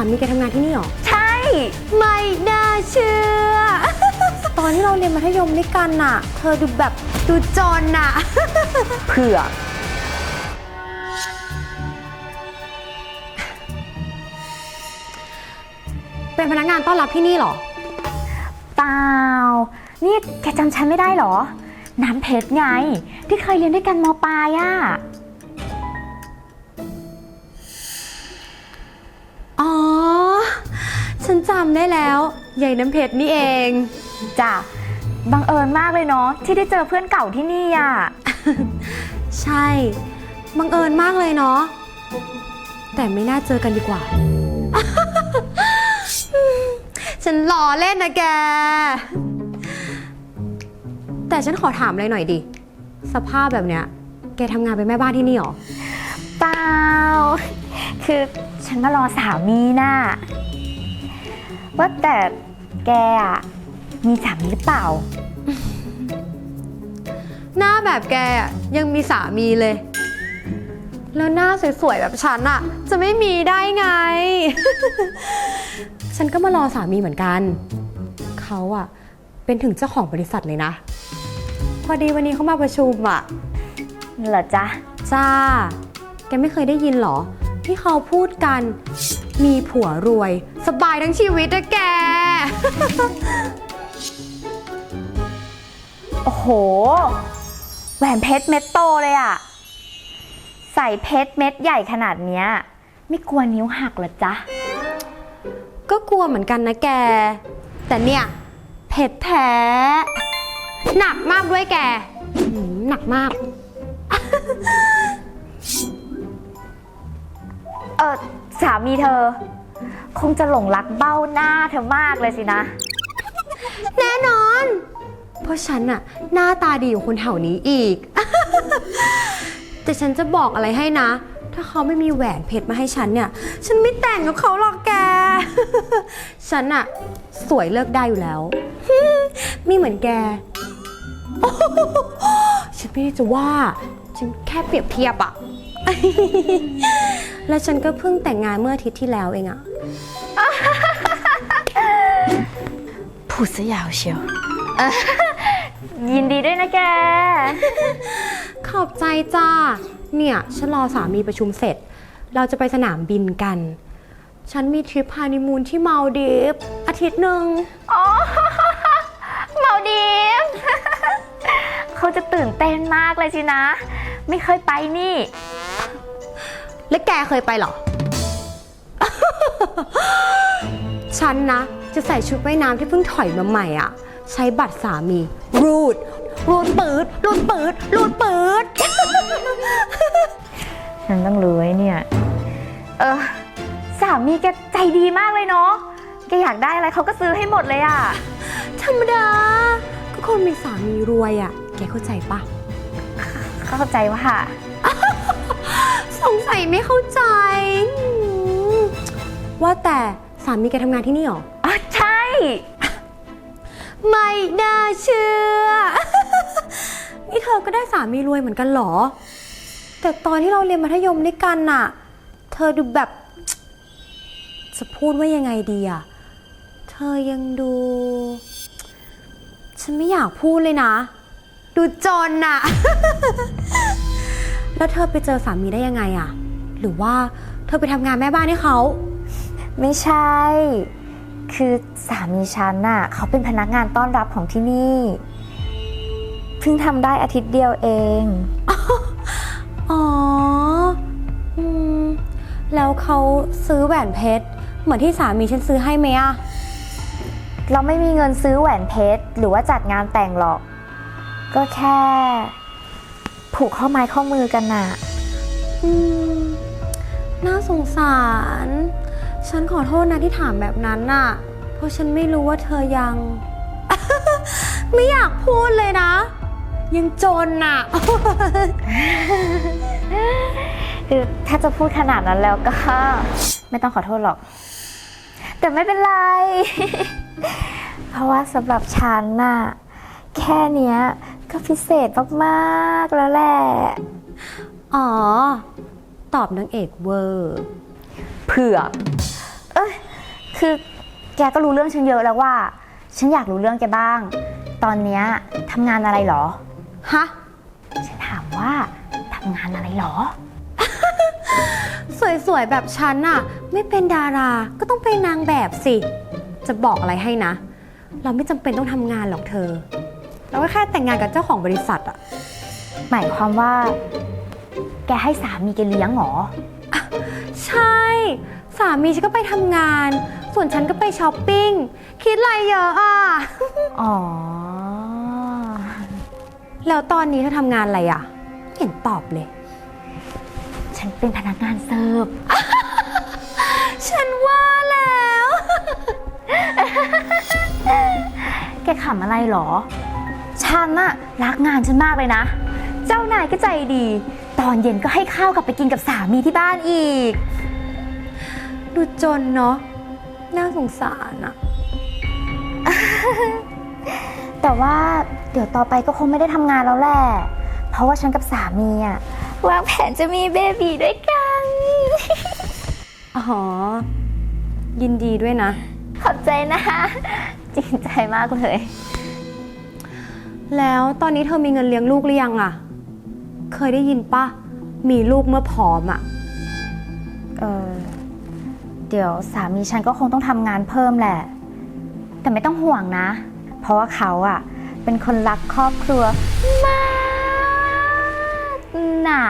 ามีแกทำงานที่นี่เหรอ ใช่ ไม่น่าเชื่อ ตอนที่เราเรียนมัธยมด้วยกันน่ะ เธอดูแบบดูจนน่ะ เผือกเป็นพนักงานต้อนรับที่นี่เหรอ เปล่า นี่แกจำฉันไม่ได้เหรอ น้ำเพชรไง ที่เคยเรียนด้วยกันมปลายอะอ๋ ฉันจำได้แล้วใหญ่น้ำเพชรนี่เอง จ้ะบังเอิญมากเลยเนาะที่ได้เจอเพื่อนเก่าที่นี่อะใช่ บังเอิญมากเลยเนาะ แต่ไม่น่าเจอกันดีกว่า ฉันล้อเล่นนะแก แต่ฉันขอถามอะไรหน่อยดิ สภาพแบบเนี้ย แกทำงานเป็นแม่บ้านที่นี่เหรอ เปล่า คือฉันมารอสามีน่ะ ว่าแต่แกอะมีสามีหรือเปล่า หน้าแบบแกอะยังมีสามีเลย แล้วหน้าสวยๆแบบฉันอะจะไม่มีได้ไง ฉันก็มารอสามีเหมือนกัน เขาอะเป็นถึงเจ้าของบริษัทเลยนะ พอดีวันนี้เขามาประชุมอะเหรอจ๊ะ จ้า แกไม่เคยได้ยินเหรอ ที่เขาพูดกัน มีผัวรวย สบายทั้งชีวิตอะแก โอ้โห แหวนเพชรเม็ดโตเลยอะใส่เพชรเม็ดใหญ่ขนาดเนี้ย ไม่กลัวนิ้วหักเหรอจ๊ะ ก็กลัวเหมือนกันนะแก แต่เนี่ยเผ็ดแท้ หนักมากด้วยแกหืมหนักมาก เออ สามีเธอ คงจะหลงรักเบ้าหน้าเธอมากเลยสินะ แน่นอน เพราะฉันอะหน้าตาดีกว่าคนแถวนี้อีก แต่ฉันจะบอกอะไรให้นะ ถ้าเขาไม่มีแหวนเพชรมาให้ฉันเนี่ย ฉันไม่แต่งกับเขาหรอกแก ฉันอะสวยเลิกได้อยู่แล้วมีเหมือนแกโอ้โหฉันไม่ได้จะว่า ฉันแค่เปรียบเทียบอะ และฉันก็เพิ่งแต่งงานเมื่ออาทิตย์ที่แล้วเองอะพูดซะยาวเชียว ยินดีด้วยนะแก ขอบใจจ้า เนี่ย ฉันรอสามีประชุมเสร็จ เราจะไปสนามบินกัน ฉันมีทริปฮานีมูนที่มาลดีฟส์อาทิตย์หนึ่ง อ๋อเมาดีฟ เขาจะตื่นเต้นมากเลยสินะ ไม่เคยไปนี่ และแกเคยไปเหรอ ฉันนะ จะใส่ชุดว่ายน้ำที่เพิ่งถอยมาใหม่อะ ใช้บัตรสามี รูด รูดปืด รูดปืด รูดปืด ฉันต้องรู้ไว้เนี่ย เออ สามีแกใจดีมากเลยเนาะ แกอยากได้อะไรเขาก็ซื้อให้หมดเลยอะธรรมดา ก็คนมีสามีรวยอะ แกเข้าใจปะเข้าใจว่า สงสัยไม่เข้าใจอืมว่าแต่สามีแกทำงานที่นี่เหรอ อ๋อใช่ ไม่น่าเชื่อ นี่เธอก็ได้สามีรวยเหมือนกันเหรอ แต่ตอนที่เราเรียนมัธยมด้วยกันน่ะ เธอดูแบบ จะพูดว่ายังไงดีอะเธอยังดู ฉันไม่อยากพูดเลยนะ ดูจนน่ะ แล้วเธอไปเจอสามีได้ยังไงอะหรือว่าเธอไปทำงานแม่บ้านให้เขา ไม่ใช่ คือสามีฉันน่ะเขาเป็นพนักงานต้อนรับของที่นี่ เพิ่งทำได้อาทิตย์เดียวเอง อ๋ออืมแล้วเขาซื้อแหวนเพชร เหมือนที่สามีฉันซื้อให้ไหมอะเราไม่มีเงินซื้อแหวนเพชร หรือว่าจัดงานแต่งหรอก ก็แค่ ผูกข้อไม้ข้อมือกันน่ะ อืมน่าสงสาร ฉันขอโทษนะที่ถามแบบนั้นน่ะ เพราะฉันไม่รู้ว่าเธอยัง ไม่อยากพูดเลยนะ ยังจนน่ะ คือถ้าจะพูดขนาดนั้นแล้วก็ ไม่ต้องขอโทษหรอก แต่ไม่เป็นไร เพราะว่าสำหรับฉันน่ะ แค่เนี้ย ก็พิเศษมากๆแล้วแหละ อ๋อ ตอบนางเอกเวอร์เผือกเอ้ยคือแกก็รู้เรื่องฉันเยอะแล้วว่า ฉันอยากรู้เรื่องแกบ้าง ตอนเนี้ยทำงานอะไรหรอ ฮะ ฉันถามว่าทำงานอะไรหรอ สวยๆ แบบฉันน่ะ ไม่เป็นดาราก็ต้องเป็นนางแบบสิ จะบอกอะไรให้นะ เราไม่จำเป็นต้องทำงานหรอกเธอ เราก็แค่แต่งงานกับเจ้าของบริษัทอะหมายความว่า แกให้สามีแกเลี้ยงเหรอ ใช่ สามีฉันก็ไปทำงาน ส่วนฉันก็ไปช้อปปิ้ง คิดอะไรเยอะอะอ๋อ แล้วตอนนี้เธอทำงานอะไรอะไม่เห็นตอบเลย ฉันเป็นพนักงานเสิร์ฟ ฉันว่าแล้ว แกขำอะไรหรอ ฉันน่ะรักงานฉันมากเลยนะ เจ้านายก็ใจดี ตอนเย็นก็ให้ข้าวกลับไปกินกับสามีที่บ้านอีก ดูจนเนาะ น่าสงสารอะแต่ว่าเดี๋ยวต่อไปก็คงไม่ได้ทำงานแล้วแหละ เพราะว่าฉันกับสามีอะวางแผนจะมีเบบีด้วยกัน อ๋อ ยินดีด้วยนะ ขอบใจนะ จริงใจมากเลย แล้วตอนนี้เธอมีเงินเลี้ยงลูกหรือยังอะเคยได้ยินปะมีลูกเมื่อพร้อมอะเออเดี๋ยวสามีฉันก็คงต้องทำงานเพิ่มแหละ แต่ไม่ต้องห่วงนะ เพราะว่าเขาอะเป็นคนรักครอบครัวมากน่ะ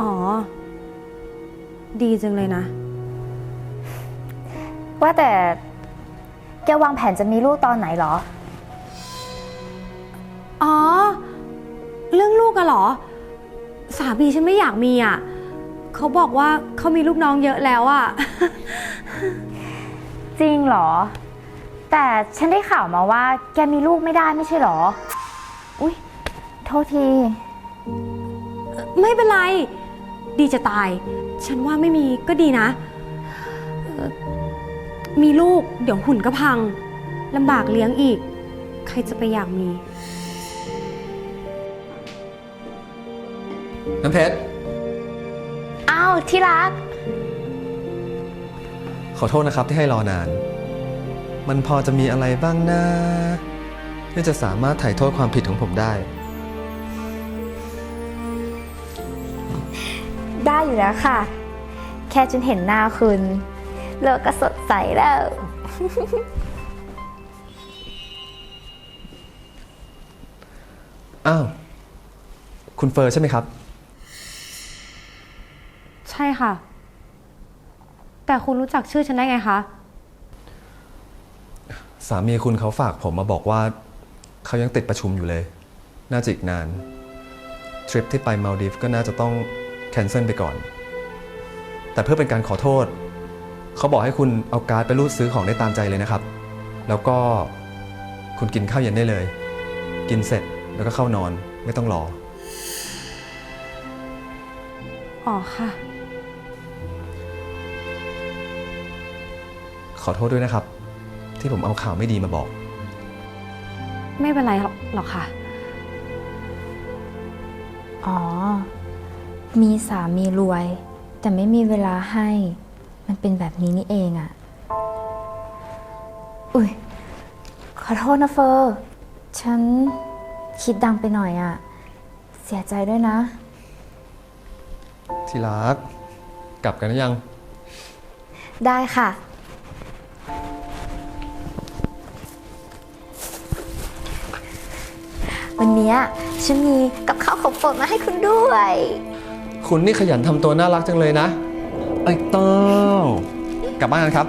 อ๋อ ดีจังเลยนะ ว่าแต่แกวางแผนจะมีลูกตอนไหนเหรอ อ๋อ เรื่องลูกอะเหรอ สามีฉันไม่อยากมีอะเขาบอกว่าเขามีลูกน้องเยอะแล้วอะ จริงเหรอ แต่ฉันได้ข่าวมาว่า แกมีลูกไม่ได้ไม่ใช่เหรอ อุ๊ย โทษที ไม่เป็นไร ดีจะตาย ฉันว่าไม่มีก็ดีนะเอ่อ มีลูกเดี๋ยวหุ่นก็พังลำบากเลี้ยงอีก ใครจะไปอยากมี น้ำเพชร อ้าวที่รัก ขอโทษนะครับที่ให้รอนาน มันพอจะมีอะไรบ้างนะที่จะสามารถถ่ายโทษความผิดของผมได้ ได้อยู่แล้วค่ะ แค่จนเห็นหน้าคุณ โลกก็สดใสแล้ว อ้าว คุณเฟอร์ใช่ไหมครับ ใช่ค่ะ แต่คุณรู้จักชื่อฉันได้ไงคะ สามีคุณเขาฝากผมมาบอกว่าเขายังติดประชุมอยู่เลย น่าจะอีกนาน ทริปที่ไปมาลดีฟก็น่าจะต้องแคนเซิลไปก่อน แต่เพื่อเป็นการขอโทษ เขาบอกให้คุณเอาการ์ดไปรูดซื้อของได้ตามใจเลยนะครับ แล้วก็คุณกินข้าวเย็นได้เลย กินเสร็จแล้วก็เข้านอนไม่ต้องรอ อ๋อค่ะ ขอโทษด้วยนะครับ ที่ผมเอาข่าวไม่ดีมาบอก ไม่เป็นไรหรอกหรอกค่ะ อ๋อ มีสามีรวย แต่ไม่มีเวลาให้ มันเป็นแบบนี้นี่เองอะ่ะอุ้ยขอโทษนะเฟอร์ ฉันคิดดังไปหน่อยอะ่ะเสียใจด้วยนะ ที่รัก กลับกันหรือยัง ได้ค่ะ วันเนี้ยฉันมีกับข้าวของโปรดมาให้คุณด้วย คุณนี่ขยันทำตัวน่ารักจังเลยนะ ไอ้เต้ากลับบ้านกันครับ